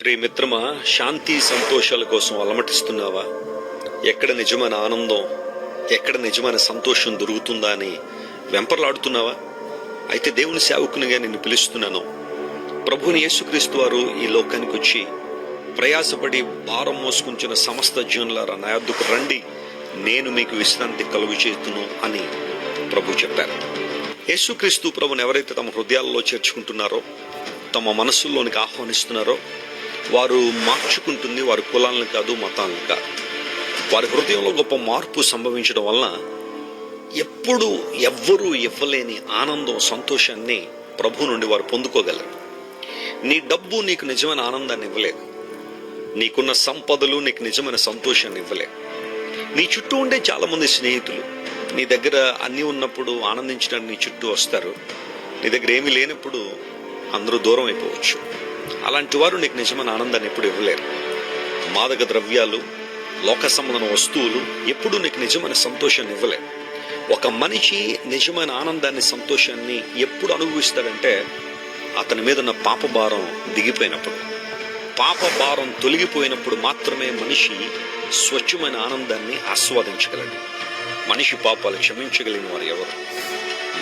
ప్రియమిత్రమా శాంతి సంతోషాల కోసం అలమటిస్తున్నావా? ఎక్కడ నిజమైన ఆనందం ఎక్కడ నిజమైన సంతోషం దొరుకుతుందా అని వెంపర్లాడుతున్నావా? అయితే దేవుని సేవకునిగా నిన్ను పిలుస్తున్నాను. ప్రభుని యేసుక్రీస్తు వారు ఈ లోకానికి వచ్చి ప్రయాసపడి భారం మోసుకుంటున్న సమస్త జీవులారా నా యొద్దకు రండి నేను మీకు విశ్రాంతి కలుగు చేతును అని ప్రభు చెప్పారు. యేసుక్రీస్తు ప్రభుని ఎవరైతే తమ హృదయాల్లో చేర్చుకుంటున్నారో తమ మనస్సుల్లోనికి ఆహ్వానిస్తున్నారో వారు మార్చుకుంటుంది వారి కులాలను కాదు మతాలను కాదు. వారి హృదయంలో గొప్ప మార్పు సంభవించడం వలన ఎప్పుడు ఎవ్వరూ ఇవ్వలేని ఆనందం సంతోషాన్ని ప్రభు నుండి వారు పొందుకోగలరు. నీ డబ్బు నీకు నిజమైన ఆనందాన్ని ఇవ్వలేదు. నీకున్న సంపదలు నీకు నిజమైన సంతోషాన్ని ఇవ్వలేదు. నీ చుట్టూ ఉండే చాలామంది స్నేహితులు నీ దగ్గర అన్నీ ఉన్నప్పుడు ఆనందించడానికి నీ చుట్టూ వస్తారు. నీ దగ్గర ఏమీ లేనప్పుడు అందరూ దూరం అయిపోవచ్చు. అలాంటి వారు నీకు నిజమైన ఆనందాన్ని ఎప్పుడు ఇవ్వలేరు. మాదక ద్రవ్యాలు లోక సంబంధన వస్తువులు ఎప్పుడు నీకు నిజమైన సంతోషాన్ని ఇవ్వలేరు ఒక మనిషి నిజమైన ఆనందాన్ని సంతోషాన్ని ఎప్పుడు అనుభవిస్తాడంటే అతని మీద ఉన్న పాప భారం దిగిపోయినప్పుడు. పాప భారం తొలగిపోయినప్పుడు మాత్రమే మనిషి స్వచ్ఛమైన ఆనందాన్ని ఆస్వాదించగలడు. మనిషి పాపాలు క్షమించగలిగిన వారు ఎవరు?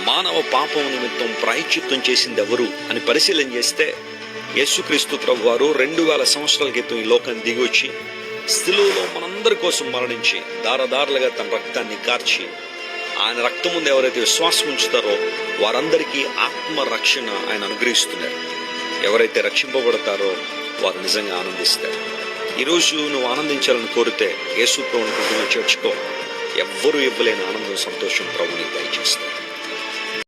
మానవ పాపం నిమిత్తం ప్రాయశ్చిత్తం చేసింది ఎవరు అని పరిశీలన చేస్తే యేసుక్రీస్తు ప్రభు వారు రెండు వేల సంవత్సరాల క్రితం ఈ లోకాన్ని దిగి వచ్చి స్థిలువలో మనందరి కోసం మరణించి దారదారులుగా తన రక్తాన్ని కార్చి ఆయన రక్తం ముందు ఎవరైతే విశ్వాసం ఉంచుతారో వారందరికీ ఆత్మ రక్షణ ఆయన అనుగ్రహిస్తున్నారు. ఎవరైతే రక్షింపబడతారో వారు నిజంగా ఆనందిస్తారు. ఈరోజు నువ్వు ఆనందించాలని కోరితే యేసు ప్రభుని కుటుంబం చేర్చుకో. ఎవ్వరూ ఇవ్వలేని ఆనందం సంతోషం ప్రభుని దయచేస్తారు